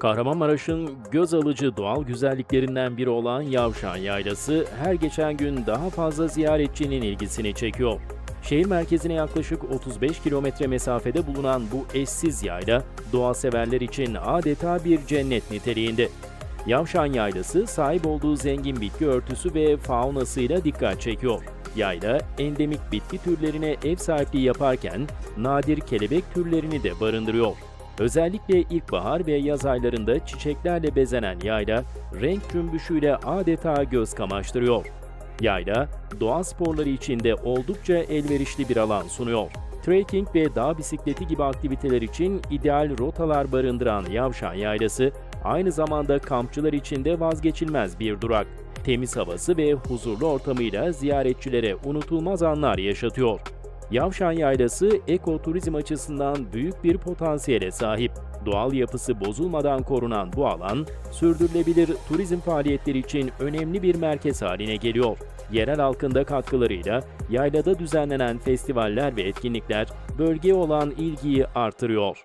Kahramanmaraş'ın göz alıcı doğal güzelliklerinden biri olan Yavşan Yaylası her geçen gün daha fazla ziyaretçinin ilgisini çekiyor. Şehir merkezine yaklaşık 35 kilometre mesafede bulunan bu eşsiz yayla, doğa severler için adeta bir cennet niteliğinde. Yavşan Yaylası sahip olduğu zengin bitki örtüsü ve faunasıyla dikkat çekiyor. Yayla, endemik bitki türlerine ev sahipliği yaparken nadir kelebek türlerini de barındırıyor. Özellikle ilkbahar ve yaz aylarında çiçeklerle bezenen yayla, renk cümbüşüyle adeta göz kamaştırıyor. Yayla, doğa sporları için de oldukça elverişli bir alan sunuyor. Trekking ve dağ bisikleti gibi aktiviteler için ideal rotalar barındıran Yavşan Yaylası, aynı zamanda kampçılar için de vazgeçilmez bir durak. Temiz havası ve huzurlu ortamıyla ziyaretçilere unutulmaz anlar yaşatıyor. Yavşan Yaylası ekoturizm açısından büyük bir potansiyele sahip. Doğal yapısı bozulmadan korunan bu alan, sürdürülebilir turizm faaliyetleri için önemli bir merkez haline geliyor. Yerel halkın da katkılarıyla yaylada düzenlenen festivaller ve etkinlikler bölgeye olan ilgiyi artırıyor.